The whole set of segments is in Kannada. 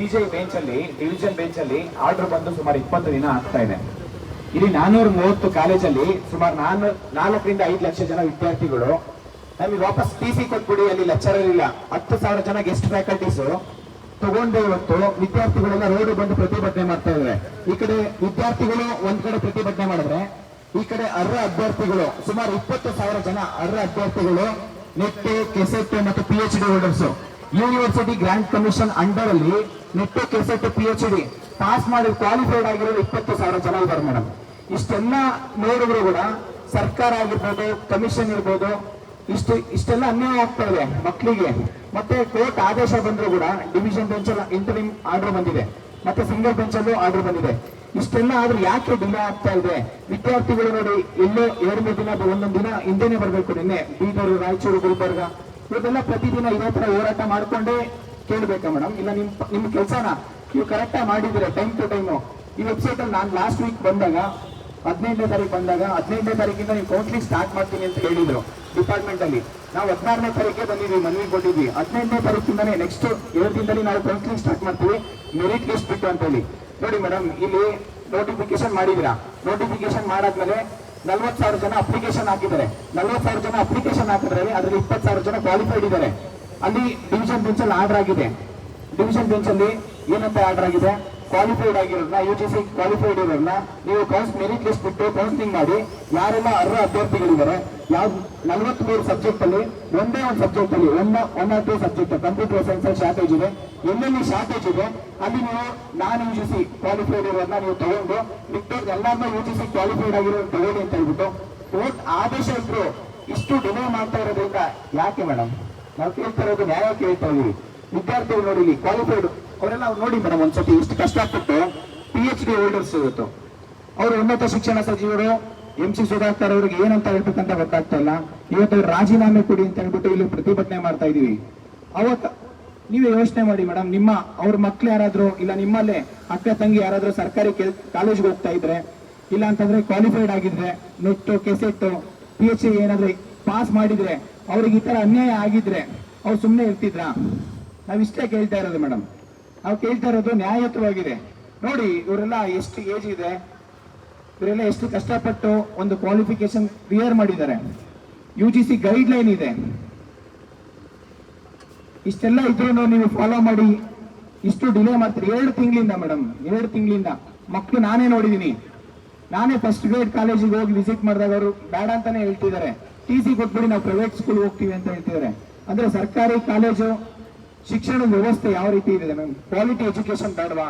ಸಿಜೆ ಬೆಂಚ್ ಅಲ್ಲಿ ಡಿವಿಷನ್ ಬೆಂಚ್ ಅಲ್ಲಿ ಆರ್ಡರ್ ಬಂದು ಸುಮಾರು ಇಪ್ಪತ್ತು ದಿನ ಆಗ್ತಾ ಇದೆ. ಇಲ್ಲಿ ನಾನೂರ ಮೂವತ್ತು ಕಾಲೇಜಲ್ಲಿ ಸುಮಾರು ನಾನು ನಾಲ್ಕರಿಂದ ಐದು ಲಕ್ಷ ಜನ ವಿದ್ಯಾರ್ಥಿಗಳು. ನಮಗೆ ವಾಪಸ್ ಟಿ ಸಿ ಕೊಟ್ಬಿಡಿ, ಅಲ್ಲಿ ಲೆಕ್ಚರರ್ ಇಲ್ಲ. ಹತ್ತು ಸಾವಿರ ಜನ ಗೆಸ್ಟ್ ಫ್ಯಾಕಲ್ಟೀಸ್ ತಗೊಂಡೇ ಇವತ್ತು ವಿದ್ಯಾರ್ಥಿಗಳೆಲ್ಲ ರೋಡ್ ಬಂದು ಪ್ರತಿಭಟನೆ ಮಾಡ್ತಾ ಇದ್ದಾರೆ ಈ ಕಡೆ ವಿದ್ಯಾರ್ಥಿಗಳು ಒಂದ್ ಕಡೆ ಪ್ರತಿಭಟನೆ ಮಾಡಿದ್ರೆ, ಈ ಕಡೆ ಅರ್ಹ ಅಭ್ಯರ್ಥಿಗಳು, ಸುಮಾರು ಇಪ್ಪತ್ತು ಸಾವಿರ ಜನ ಅರ್ಹ ಅಭ್ಯರ್ಥಿಗಳು ನೆಟ್ಟು ಕೆಸೆಟ್ ಮತ್ತು P H D holders university grant commission under ಅಲ್ಲಿ NET KSET P H D pass ಮಾಡಿ ಕ್ವಾಲಿಫೈಡ್ ಆಗಿರೋದು ಇಪ್ಪತ್ತು ಸಾವಿರ ಜನ ಇದ್ದಾರೆ ಮೇಡಮ್. ಇಷ್ಟೆಲ್ಲ ನೋಡಿದ್ರು ಕೂಡ ಸರ್ಕಾರ ಆಗಿರ್ಬೋದು ಕಮಿಷನ್ ಇರ್ಬೋದು, ಇಷ್ಟು, ಇಷ್ಟೆಲ್ಲ ಅನ್ಯಾಯ ಆಗ್ತಾ ಇದೆ ಮಕ್ಕಳಿಗೆ ಮತ್ತೆ ಕೋರ್ಟ್ ಆದೇಶ ಬಂದ್ರು ಕೂಡ ಡಿವಿಷನ್ ಬೆಂಚ್ ಇಂಟರ್ನಿಮ್ ಆರ್ಡರ್ ಬಂದಿದೆ. ಮತ್ತೆ ಸಿಂಗಲ್ ಬೆಂಚ್ ಅಲ್ಲೂ ಆರ್ಡರ್ ಬಂದಿದೆ. ಇಷ್ಟೆಲ್ಲ ಆದ್ರೂ ಯಾಕೆ ಡಿಲೇ ಆಗ್ತಾ ಇದೆ? ವಿದ್ಯಾರ್ಥಿಗಳು ನೋಡಿ, ಎಲ್ಲೋ ಎರಡು ಮೂರು ದಿನ ಒಂದೊಂದು ದಿನ ಹಿಂದೆನೆ ಬರಬೇಕು ನಿನ್ನೆ. ಬೀದರ್, ರಾಯಚೂರು, ಗುಲ್ಬರ್ಗ. ಇವತ್ತೆಲ್ಲ ಪ್ರತಿದಿನ ಇದೇ ತರ ಹೋರಾಟ ಮಾಡ್ಕೊಂಡೇ ಕೇಳ್ಬೇಕಾ ಮೇಡಮ್? ಇಲ್ಲ ನಿಮ್ ನಿಮ್ ಕೆಲಸನ ನೀವು ಕರೆಕ್ಟ್ ಆಗಿ ಮಾಡಿದ್ರೆ ಟೈಮ್ ಟು ಟೈಮು. ಈ ವೆಬ್ಸೈಟ್ ಅಲ್ಲಿ ನಾನು ಲಾಸ್ಟ್ ವೀಕ್ ಬಂದಾಗ, ಹದಿನೈದನೇ ತಾರೀಕು ಬಂದಾಗ, ಹದಿನೈದನೇ ತಾರೀಕಿಂದ ನೀವು ಕೌನ್ಸಿಲಿಂಗ್ ಸ್ಟಾರ್ಟ್ ಮಾಡ್ತೀನಿ ಅಂತ ಹೇಳಿದ್ರು ಡಿಪಾರ್ಟ್ಮೆಂಟ್ ಅಲ್ಲಿ. ನಾವು ಹದಿನಾರನೇ ತಾರೀಕೆ ಬಂದಿದ್ವಿ, ಮನವಿ ಕೊಟ್ಟಿದ್ವಿ. ಹದಿನೈದನೇ ತಾರೀಕಿಂದನೇ ನೆಕ್ಸ್ಟ್ ಏಳು ದಿನದಲ್ಲಿ ನಾವು ಕೌನ್ಸಿಲಿಂಗ್ ಸ್ಟಾರ್ಟ್ ಮಾಡ್ತೀವಿ. ಮೆರಿಟ್ ಲಿಸ್ಟ್ ಬಿಟ್ಟು ಅಂತ ಹೇಳಿ. ನೋಡಿ ಮೇಡಮ್, ಇಲ್ಲಿ ನೋಟಿಫಿಕೇಶನ್ ಮಾಡಿದಿರಾ ನೋಟಿಫಿಕೇಶನ್ ಮಾಡಾದ್ಮೇಲೆ ನಲ್ವತ್ತು ಸಾವಿರ ಜನ ಅಪ್ಲಿಕೇಶನ್ ಹಾಕಿದ್ದಾರೆ. ನಲ್ವತ್ತು ಸಾವಿರ ಜನ ಅಪ್ಲಿಕೇಶನ್ ಹಾಕಿದ್ರಲ್ಲಿ ಅದರಲ್ಲಿ ಇಪ್ಪತ್ತು ಸಾವಿರ ಜನ ಕ್ವಾಲಿಫೈಡ್ ಇದ್ದಾರೆ. ಅಲ್ಲಿ ಡಿವಿಷನ್ ಬೆಂಚ್ ಅಲ್ಲಿ ಆರ್ಡರ್ ಆಗಿದೆ. ಡಿವಿಷನ್ ಬೆಂಚ್ ಅಲ್ಲಿ ಏನಂತ ಆರ್ಡರ್ ಆಗಿದೆ? ಕ್ವಾಲಿಫೈಡ್ ಆಗಿರೋದನ್ನ ಯು ಜಿ ಸಿ ಕ್ವಾಲಿಫೈಡ್ ಇರೋದನ್ನ ನೀವು ಕೌನ್ಸ್ ಮೆರಿಟ್ ಲಿಸ್ಟ್ ಬಿಟ್ಟು ಕೌನ್ಸಿಲಿಂಗ್ ಮಾಡಿ, ಯಾರೆಲ್ಲ ಅರ್ಹ ಅಭ್ಯರ್ಥಿಗಳಿದ್ದಾರೆ ಯಾವ್ದು ನಲವತ್ಮೂರು ಸಬ್ಜೆಕ್ಟ್ ಅಲ್ಲಿ, ಒಂದೇ ಒಂದು ಸಬ್ಜೆಕ್ಟ್ ಅಲ್ಲಿ, one one or two subject computer science ಅಲ್ಲಿ ಶಾರ್ಟೇಜ್ ಇದೆ. ಎಲ್ಲೆಲ್ಲಿ ಶಾರ್ಟೇಜ್ ಇದೆ, ಅಲ್ಲಿ ನೀವು non U G C qualified ಇರೋದನ್ನ ನೀವು ತಗೊಂಡು ಬಿಟ್ಟು ಎಲ್ಲರನ್ನ ಯು ಜಿ ಸಿ ಕ್ವಾಲಿಫೈಡ್ ಆಗಿರೋ ತಗೊಳ್ಳಿ ಅಂತ ಹೇಳ್ಬಿಟ್ಟು, ಕೋರ್ಟ್ ಆದೇಶ ಇದ್ರು ಇಷ್ಟು ಡಿಲೇ ಮಾಡ್ತಾ ಇರೋದ್ರಿಂದ ಯಾಕೆ ಮೇಡಮ್ ನಾವು ಕೇಳ್ತಾ ಇರೋದು ನ್ಯಾಯ ಕೇಳ್ತಾ ಇದೀವಿ. ವಿದ್ಯಾರ್ಥಿಗಳು ನೋಡಿ ಕ್ವಾಲಿಫೈಡ್ ಅವರೆಲ್ಲ ಅವ್ರು ನೋಡಿ ಮೇಡಮ್ ಒಂದ್ಸತಿ ಇಷ್ಟು ಕಷ್ಟಪಟ್ಟು ಪಿ ಎಚ್ ಡಿ ಹೋಲ್ಡರ್ಸ್ ಇವತ್ತು. ಅವರು ಉನ್ನತ ಶಿಕ್ಷಣ ಸಚಿವರು ಎಂ ಸಿ ಸುಧಾಕರ್ ಅವ್ರಿಗೆ ಏನಂತ ಹೇಳ್ಬೇಕಂತ ಗೊತ್ತಾಗ್ತಾ ಇಲ್ಲ. ಇವತ್ತು ರಾಜೀನಾಮೆ ಕೊಡಿ ಅಂತ ಹೇಳ್ಬಿಟ್ಟು ಇಲ್ಲಿ ಪ್ರತಿಭಟನೆ ಮಾಡ್ತಾ ಇದೀವಿ. ಅವತ್ತು ನೀವೇ ಯೋಚನೆ ಮಾಡಿ ಮೇಡಮ್, ನಿಮ್ಮ ಅವ್ರ ಮಕ್ಳು ಯಾರಾದ್ರೂ, ಇಲ್ಲ ನಿಮ್ಮಲ್ಲೇ ಅಕ್ಕ ತಂಗಿ ಯಾರಾದ್ರೂ ಸರ್ಕಾರಿ ಕೆಲ್ ಕಾಲೇಜ್ಗೆ ಹೋಗ್ತಾ ಇದ್ರೆ, ಇಲ್ಲ ಅಂತಂದ್ರೆ ಕ್ವಾಲಿಫೈಡ್ ಆಗಿದ್ರೆ, NET, KSET P H D ಏನಾದ್ರೆ ಪಾಸ್ ಮಾಡಿದ್ರೆ, ಅವ್ರಿಗೆ ಈ ತರ ಅನ್ಯಾಯ ಆಗಿದ್ರೆ, ಅವ್ರು ಸುಮ್ಮನೆ ಇರ್ತಿದ್ರಾ? ನಾವ್ ಇಷ್ಟೇ ಕೇಳ್ತಾ ಇರೋದು ಮೇಡಮ್. ನಾವು ಕೇಳ್ತಾ ಇರೋದು ನ್ಯಾಯಯುತವಾಗಿದೆ. ನೋಡಿ, ಇವರೆಲ್ಲ ಎಷ್ಟು ಏಜ್ ಇದೆ, ಇವರೆಲ್ಲ ಎಷ್ಟು ಕಷ್ಟಪಟ್ಟು ಒಂದು ಕ್ವಾಲಿಫಿಕೇಶನ್ ಕ್ಲಿಯರ್ ಮಾಡಿದ್ದಾರೆ. U G C guideline ಇದೆ. ಇಷ್ಟೆಲ್ಲ ಇದ್ರೂ ನೀವು ಫಾಲೋ ಮಾಡಿ, ಇಷ್ಟು ಡಿಲೇ ಮಾಡ್ತೀರಿ. ಎರಡು ತಿಂಗಳಿಂದ ಮೇಡಮ್ ಎರಡು ತಿಂಗಳಿಂದ. ಮಕ್ಕಳು ನಾನೇ ನೋಡಿದ್ದೀನಿ ನಾನೇ ಫಸ್ಟ್ ಗ್ರೇಡ್ ಕಾಲೇಜಿಗೆ ಹೋಗಿ ವಿಸಿಟ್ ಮಾಡಿದಾಗ ಅವರು ಬೇಡ ಅಂತಾನೆ ಹೇಳ್ತಿದ್ದಾರೆ. ಟಿ ಸಿ ಕೊಟ್ಬಿಡಿ, ನಾವು ಪ್ರೈವೇಟ್ ಸ್ಕೂಲ್ ಹೋಗ್ತೀವಿ ಅಂತ ಹೇಳ್ತಿದ್ದಾರೆ. ಅಂದ್ರೆ ಸರ್ಕಾರಿ ಕಾಲೇಜು ಶಿಕ್ಷಣದ ವ್ಯವಸ್ಥೆ ಯಾವ ರೀತಿ ಇದೆ ಮ್ಯಾಮ್ ಕ್ವಾಲಿಟಿ ಎಜುಕೇಶನ್ ಬೇಡವಾ?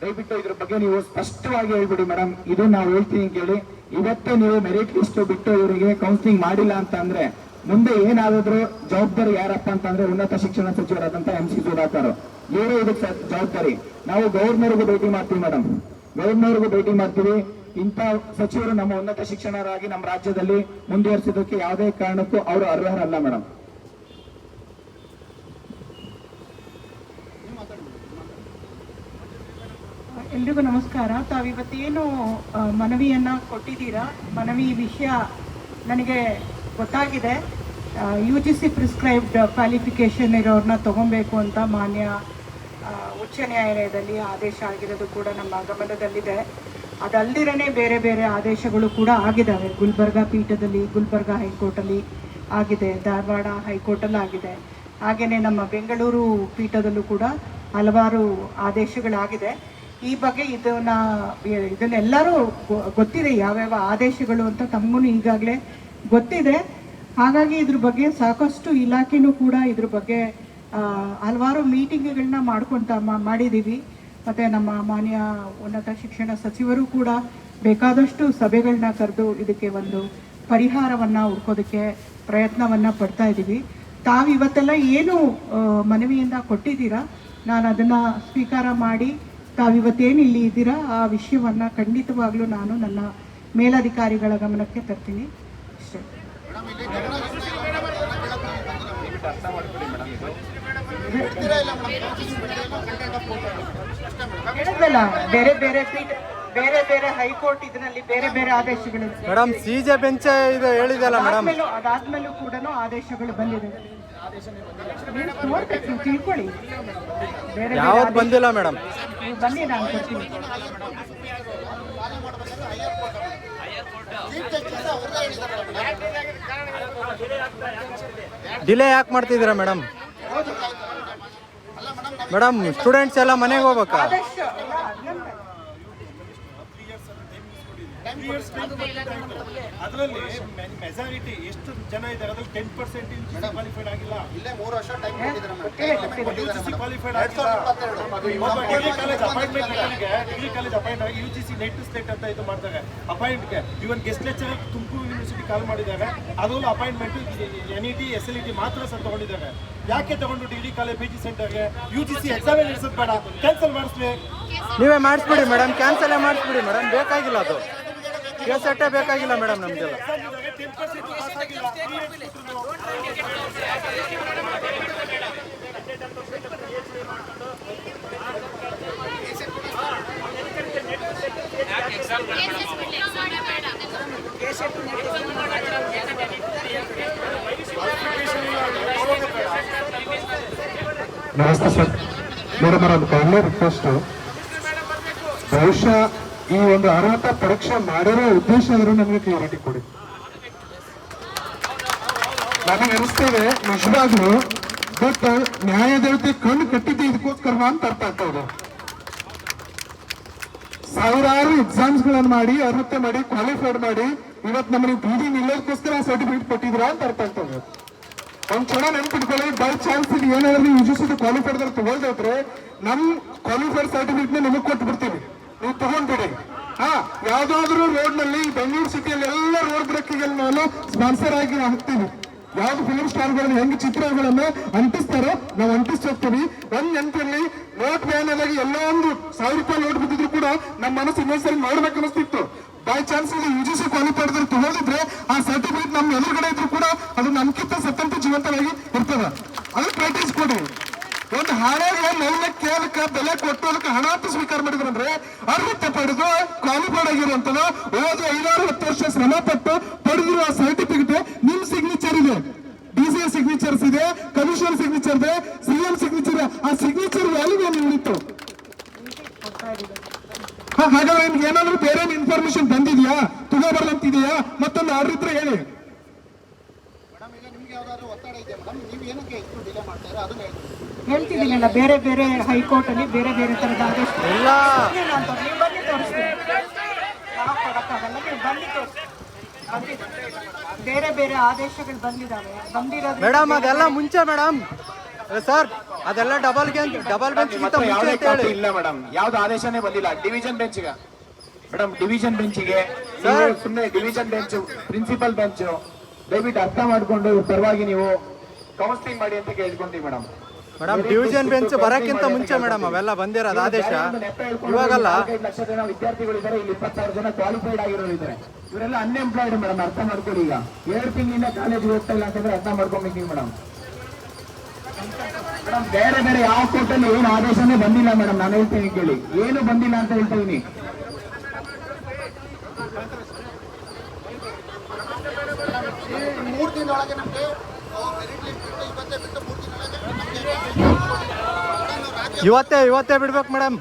ದಯವಿಟ್ಟು ಇದ್ರ ಬಗ್ಗೆ ನೀವು ಸ್ಪಷ್ಟವಾಗಿ ಹೇಳ್ಬಿಡಿ ಮೇಡಮ್ ಇದು ನಾವು ಹೇಳ್ತೀನಿ ಕೇಳಿ. ಇವತ್ತೇ ನೀವು ಮೆರಿಟ್ ಲಿಸ್ಟ್ ಬಿಟ್ಟು ಇವರಿಗೆ ಕೌನ್ಸಿಲಿಂಗ್ ಮಾಡಿಲ್ಲ ಅಂತ ಅಂದ್ರೆ ಮುಂದೆ ಏನಾದ್ರು ಜವಾಬ್ದಾರಿ ಯಾರಪ್ಪ ಅಂತಂದ್ರೆ ಉನ್ನತ ಶಿಕ್ಷಣ ಸಚಿವರಾದಂತ ಎಂ ಸಿ ಸುಧಾಕರ್. ಇವರೇ ಇದಕ್ಕೆ ಜವಾಬ್ದಾರಿ. ನಾವು ಗವರ್ನರ್ಗೂ ಭೇಟಿ ಮಾಡ್ತೀವಿ ಮೇಡಮ್ ಗವರ್ನರ್ಗೂ ಭೇಟಿ ಮಾಡ್ತೀವಿ. ಇಂಥ ಸಚಿವರು ನಮ್ಮ ಉನ್ನತ ಶಿಕ್ಷಣರಾಗಿ ನಮ್ಮ ರಾಜ್ಯದಲ್ಲಿ ಮುಂದುವರಿಸೋದಕ್ಕೆ ಯಾವುದೇ ಕಾರಣಕ್ಕೂ ಅವರು ಅರ್ಹರಲ್ಲ ಮೇಡಮ್ ಎಲ್ರಿಗೂ ನಮಸ್ಕಾರ. ತಾವಿವತ್ತೇನು ಮನವಿಯನ್ನು ಕೊಟ್ಟಿದ್ದೀರಾ? ಮನವಿ ವಿಷಯ ನನಗೆ ಗೊತ್ತಾಗಿದೆ. U G C prescribed qualification ಇರೋರನ್ನ ತೊಗೊಬೇಕು ಅಂತ ಮಾನ್ಯ ಉಚ್ಚ ನ್ಯಾಯಾಲಯದಲ್ಲಿ ಆದೇಶ ಆಗಿರೋದು ಕೂಡ ನಮ್ಮ ಗಮನದಲ್ಲಿದೆ. ಅದಲ್ದಿರನೇ ಬೇರೆ ಬೇರೆ ಆದೇಶಗಳು ಕೂಡ ಆಗಿದ್ದಾವೆ. ಗುಲ್ಬರ್ಗಾ ಪೀಠದಲ್ಲಿ, ಗುಲ್ಬರ್ಗಾ ಹೈಕೋರ್ಟಲ್ಲಿ ಆಗಿದೆ. ಧಾರವಾಡ ಹೈಕೋರ್ಟಲ್ಲಿ ಆಗಿದೆ. ಹಾಗೆಯೇ ನಮ್ಮ ಬೆಂಗಳೂರು ಪೀಠದಲ್ಲೂ ಕೂಡ ಹಲವಾರು ಆದೇಶಗಳಾಗಿದೆ. ಈ ಬಗ್ಗೆ ಇದನ್ನ ಇದನ್ನೆಲ್ಲರೂ ಗೊತ್ತಿದೆ ಯಾವ್ಯಾವ ಆದೇಶಗಳು ಅಂತ ತಮಗೂ ಈಗಾಗಲೇ ಗೊತ್ತಿದೆ. ಹಾಗಾಗಿ ಇದ್ರ ಬಗ್ಗೆ ಸಾಕಷ್ಟು ಇಲಾಖೆನೂ ಕೂಡ ಇದ್ರ ಬಗ್ಗೆ ಹಲವಾರು ಮೀಟಿಂಗ್ಗಳನ್ನ ಮಾಡ್ಕೊಂತ ಮಾಡಿದ್ದೀವಿ ಮತ್ತು ನಮ್ಮ ಮಾನ್ಯ ಉನ್ನತ ಶಿಕ್ಷಣ ಸಚಿವರು ಕೂಡ ಬೇಕಾದಷ್ಟು ಸಭೆಗಳನ್ನ ಕರೆದು ಇದಕ್ಕೆ ಒಂದು ಪರಿಹಾರವನ್ನು ಹುಡ್ಕೋದಕ್ಕೆ ಪ್ರಯತ್ನವನ್ನು ಪಡ್ತಾ ಇದ್ದೀವಿ ತಾವು ಇವತ್ತೆಲ್ಲ ಏನು ಮನವಿಯಿಂದ ಕೊಟ್ಟಿದ್ದೀರಾ? ನಾನು ಅದನ್ನು ಸ್ವೀಕಾರ ಮಾಡಿ ತಾವಿವತ್ತೇನು ಇಲ್ಲಿ ಇದ್ದೀರಾ ಆ ವಿಷಯವನ್ನು ಖಂಡಿತವಾಗ್ಲೂ ನಾನು ನನ್ನ ಮೇಲಾಧಿಕಾರಿಗಳ ಗಮನಕ್ಕೆ ತರ್ತೀನಿ. ಅಷ್ಟೇ. ಹೇಳಿದ್ವಲ್ಲ ಬೇರೆ ಬೇರೆ ಪೀಠ ಬೇರೆ ಬೇರೆ ಹೈಕೋರ್ಟ್ ಇದರಲ್ಲಿ ಬೇರೆ ಬೇರೆ ಆದೇಶಗಳು. ಮೇಡಮ್ ಸಿಜೆ ಬೆಂಚ ಇದು ಹೇಳಿದಲ್ಲ ಮೇಡಮ್. ಅದಾದ್ಮೇಲೂ ಕೂಡ ಆದೇಶಗಳು ಬಂದಿದೆ. ತಿಳ್ಕೊಳ್ಳಿ ಯಾವತ್ತು ಬಂದಿಲ್ಲ ಮೇಡಮ್? ಬನ್ನಿ ನಾನು ಕೊಡ್ತೀನಿ ಡಿಲೇ ಯಾಕೆ ಮಾಡ್ತಿದ್ದೀರಾ ಮೇಡಮ್? ಮೇಡಮ್, ಸ್ಟೂಡೆಂಟ್ಸ್ ಎಲ್ಲ ಮನೆಗೆ ಹೋಗ್ಬೇಕಾ? ಎಲ್ಲ ಹಂಗಂತ. ಅದರಲ್ಲಿ ಮೆಜಾರಿಟಿ ಎಷ್ಟು ಜನ ಇದ್ದಾರೆ? ಅದ್ರಲ್ಲಿ ಟೆನ್ ಪರ್ಸೆಂಟ್ ಕ್ವಾಲಿಫೈಡ್ ಆಗಿಲ್ಲ. ಇಲ್ಲೇ ಮೂರು ವರ್ಷ time. Qualified college appointment degree college appoint ಆಗಿ U G C NET state ಅಂತ ಇದು ಮಾಡ್ತಾರೆ. ಅಪಾಯಿಂಟ್ಗೆ even guest lecture Tumakuru university call ಮಾಡಿದ್ದಾರೆ. ಅದರಲ್ಲೂ appointment N E T S L E T ಮಾತ್ರ ಸರ್ ತಗೊಂಡಿದ್ದಾರೆ. ಯಾಕೆ ತಗೊಂಡು ಡಿಗ್ರಿ ಕಾಲೇಜ್ ಪಿ ಜಿ ಸೆಂಟರ್ಗೆ ಯು ಜಿ ಸಿ ಎಕ್ಸಾಮ್ ನಡೆಸೋದು ಬೇಡ? ಕ್ಯಾನ್ಸಲ್ ಮಾಡಿಸ್ಲಿ. ನೀವೇ ಮಾಡಿಸ್ಬಿಡಿ ಮೇಡಮ್. ಕ್ಯಾನ್ಸಲೇ ಮಾಡಿಸ್ಬಿಡಿ ಮೇಡಮ್. ಬೇಕಾಗಿಲ್ಲ ಅದು. ಕೆ ಸೆಟ್ಟೇ ಬೇಕಾಗಿಲ್ಲ ಮೇಡಮ್ ನಮಗೆಲ್ಲ. ನಮಸ್ತೆ ಸರ್ ಮೇಡಮ್ ಅವರ ಕೈಲೇ ರಿಕ್ವೆಸ್ಟ್ ಬಹುಶಃ ಈ ಒಂದು ಅರ್ಹತಾ ಪರೀಕ್ಷೆ ಮಾಡಿರೋ ಉದ್ದೇಶ ಆದರೂ ನಮಗೆ ಕ್ಲಾರಿಟಿ ಕೊಡಿ. ನನಗೆ ಅನಿಸ್ತೇವೆ ನಿಜವಾಗ್ಲು ಬಟ್ ನ್ಯಾಯದೇವತೆ ಕಣ್ಣು ಕಟ್ಟಿದ್ದು ಇದಕ್ಕೋಸ್ಕರ ಅಂತ ಅರ್ಥ ಆಗ್ತಾ ಸಾವಿರಾರು ಎಕ್ಸಾಮ್ಸ್ ಗಳನ್ನ ಮಾಡಿ, ಅರ್ಹತೆ ಮಾಡಿ ಕ್ವಾಲಿಫೈಡ್ ಮಾಡಿ, ಇವತ್ತು ನಮಗೆ ಬೀದಿ ನಿಲ್ಲೋದಕ್ಕೋಸ್ಕರ ಸರ್ಟಿಫಿಕೇಟ್ ಕೊಟ್ಟಿದ್ರ ಅಂತ ಅರ್ಥ ಆಗ್ತದೆ ಒಂದ್ ಕ್ಷಣ ನೆನ್ಪಿಟ್ಕೊಳ್ಳಿ ಬೈ ಚಾನ್ಸ್ ಏನಾದ್ರು ಯು ಜಿ ಸಿ ಕ್ವಾಲಿಫೈಡ್ ತಗೊಳ್ದೈತ್ರೆ ನಮ್ ಕ್ವಾಲಿಫೈಡ್ ಸರ್ಟಿಫಿಕೇಟ್ ನಿಮಗೆ ಕೊಟ್ಟು ಬಿಡ್ತೀವಿ ನೀವು ತಗೊಂಡ್ಬಿಡಿ. ಹಾ, ಯಾವ್ದಾದ್ರು ರೋಡ್ನಲ್ಲಿ ಬೆಂಗಳೂರು ಸಿಟಿಯಲ್ಲಿ ಎಲ್ಲ ರೋಡ್ ಬ್ರೇಕಿಗೆ ನಾನು ಸ್ಪಾನ್ಸರ್ ಆಗಿ ಹಾಕ್ತೀನಿ. ಯಾವ್ದು ಫಿಲಿಂ ಸ್ಟಾರ್ಗಳನ್ನ ಹೆಂಗ್ ಚಿತ್ರಗಳನ್ನ ಅಂಟಿಸ್ತಾರೋ ನಾವು ಹೋಗ್ತೀವಿ. ಒಂದ್ ನೆನಪಲ್ಲಿ ನೋಟ್ ಬ್ಯಾನ್ ಆಗಿ ಎಲ್ಲ ಒಂದು ಸಾವಿರ ರೂಪಾಯಿ ನೋಟ್ ಬಿದ್ದಿದ್ರು ಕೂಡ ನಮ್ಮ ಮನಸ್ಸು ಇನ್ನೊಂದ್ಸರಿ ಮಾಡ್ಬೇಕು ಅನಿಸ್ತಿತ್ತು by chance U G C qualified ತಗೊಂಡಿದ್ರೆ ಆ ಸರ್ಟಿಫಿಕೇಟ್ ನಮ್ಮ ಎದುರುಗಡೆ ಇದ್ರು ಕೂಡ ಅದು ನಮ್ಗಿಂತ ಸತ್ತಂತ ಜೀವಂತವಾಗಿ ಇರ್ತದ. ಅದು ಹಾಳಾಗಿ ನನ್ನ ಕೇಳಕ ಬೆಲೆ ಕೊಟ್ಟು ಅದಕ್ಕೆ ಹಣ ಸ್ವೀಕಾರ ಮಾಡಿದ್ರಂದ್ರೆ ಅರ್ಹತೆ ಪಡೆದು ಕ್ವಾಲಿಫೈಡ್ ಆಗಿರುವಂತದ್ದು ಓದಿ ಐದಾರು ಹತ್ತು ವರ್ಷ ಶ್ರಮ ಪಟ್ಟು ಪಡೆದಿರುವ ಸರ್ಟಿಫಿಕೇಟ್ ನಿಮ್ ಸಿಗ್ನೇಚರ್ ಇದೆ. ಡಿ ಸಿ ಸಿಗ್ನೇಚರ್ಸ್ ಇದೆ ಕಮಿಷನ್ ಸಿಗ್ನೇಚರ್ ಇದೆ ಸಿಎಂ ಸಿಗ್ನೇಚರ್ ಆ ಸಿಗ್ನೇಚರ್ ವ್ಯಾಲ್ಯೂ ಏನು ಉಳಿತು ಹಾಗಾದ್ರೆ ನಿಮ್ಗೆ ಏನಾದ್ರು ಬೇರೆ ಇನ್ಫಾರ್ಮೇಶನ್ ಬಂದಿದ್ಯಾ? ತುಗೋಬಾರ್ದಂತಿದೆಯಾ ಮತ್ತೊಂದು ಆರ್ಡರ್ ಹೇಳಿ ಮೇಡಮ್ ಈಗ ನಿಮ್ಗೆ ಯಾವ್ದಾದ್ರು ಒತ್ತಡ ಇದೆಯಾ ಮೇಡಮ್ ನೀವು ಏನಕ್ಕೆ ಇಷ್ಟು ಡಿಲೇ ಮಾಡ್ತಾರೆ ಅದನ್ನ ಹೇಳ್ತೀನಿ ಹೇಳ್ತಿದ್ದೀನಲ್ಲ ಬೇರೆ ಬೇರೆ ಹೈಕೋರ್ಟ್ ಅಲ್ಲಿ ಬೇರೆ ಬೇರೆ ತರದ ಆದೇಶ ಇಲ್ಲ. ಇಲ್ಲ ಅಂತ ನೀವು ಬನ್ನಿ ತೋರಿಸ್ತೀನಿ. ನಾವು ಕೊಡಕ್ಕಾಗಲ್ಲ ನೀವು ಬನ್ನಿ ತೋರಿಸಿ. ಬೇರೆ ಬೇರೆ ಆದೇಶಗಳು ಬಂದಿದ್ದಾವೆ. ಬಂದಿರೋದು ಮೇಡಮ್ ಅದೆಲ್ಲ ಮುಂಚೆ ಮೇಡಮ್. ಸರ್ ಅದೆಲ್ಲ ಡಬಲ್ಗೆ ಡಬಲ್ ಬೆಂಚ್ ನಿಮ್ಮ ಗಿಂತ ಮುಂಚೆ ಯಾವುದೇ ಅಂತ ಕಾಪಿ ಇಲ್ಲ ಮೇಡಮ್. ಯಾವ್ದು ಆದೇಶನೇ ಬಂದಿಲ್ಲ. ಡಿವಿಷನ್ ಬೆಂಚ್ಗೆ ಮೇಡಮ್ ಡಿವಿಷನ್ ಬೆಂಚಿಗೆ ಸರ್. ಸುಮ್ಮನೆ ಡಿವಿಷನ್ ಬೆಂಚ್ ಪ್ರಿನ್ಸಿಪಲ್ ಬೆಂಚ್ ದಯವಿಟ್ಟು ಅರ್ಥ ಮಾಡಿಕೊಂಡು ಪರವಾಗಿ ನೀವು ಕೌನ್ಸಿಲಿಂಗ್ ಮಾಡಿ ಅಂತ ಕೇಳ್ಕೊಂತೀವಿ ಮೇಡಮ್. ಮೇಡಮ್ ಡಿವಿಷನ್ ಬೆಂಚ್ ಬರಕ್ಕಿಂತ ಮುಂಚೆ ಮೇಡಮ್ ಅವೆಲ್ಲ ಬಂದಿರೋದು ಆದೇಶ. ಇವಾಗಲ್ಲ. ಲಕ್ಷ ಜನ ವಿದ್ಯಾರ್ಥಿಗಳಿದ್ದಾರೆ ಇಲ್ಲಿ ಇಪ್ಪತ್ತಾರು ಜನ ಕ್ವಾಲಿಫೈಡ್ ಆಗಿರೋರು ಇದ್ದಾರೆ. ಇವರೆಲ್ಲ ಅನ್ಎಂಪ್ಲಾಯ್ಡ್ ಮೇಡಮ್ ಅರ್ಥ ಮಾಡ್ಕೊಳ್ಳಿ ಈಗ. ಎರಡು ತಿಂಗಳಿಂದ ಕಾಲೇಜ್ ಹೋಗ್ತಾ ಇಲ್ಲ ಅಂತಂದ್ರೆ ಅರ್ಥ ಮಾಡ್ಕೊಬೇಕು ಮೇಡಮ್. ಮೇಡಮ್ ಬೇರೆ ಬೇರೆ ಯಾವ ಕೋರ್ಟಲ್ಲಿ ಏನು ಆದೇಶನೇ ಬಂದಿಲ್ಲ ಮೇಡಮ್ ನಾನು ಹೇಳ್ತೀನಿ ಕೇಳಿ. ಏನು ಬಂದಿಲ್ಲ ಅಂತ ಹೇಳ್ತಾ ಇದೀನಿ. ಮೂರು ದಿನದೊಳಗೆ ನಮಗೆ ಇವತ್ತೇ ಇವತ್ತೇ ಬಿಡ್ಬೇಕು ಮೇಡಮ್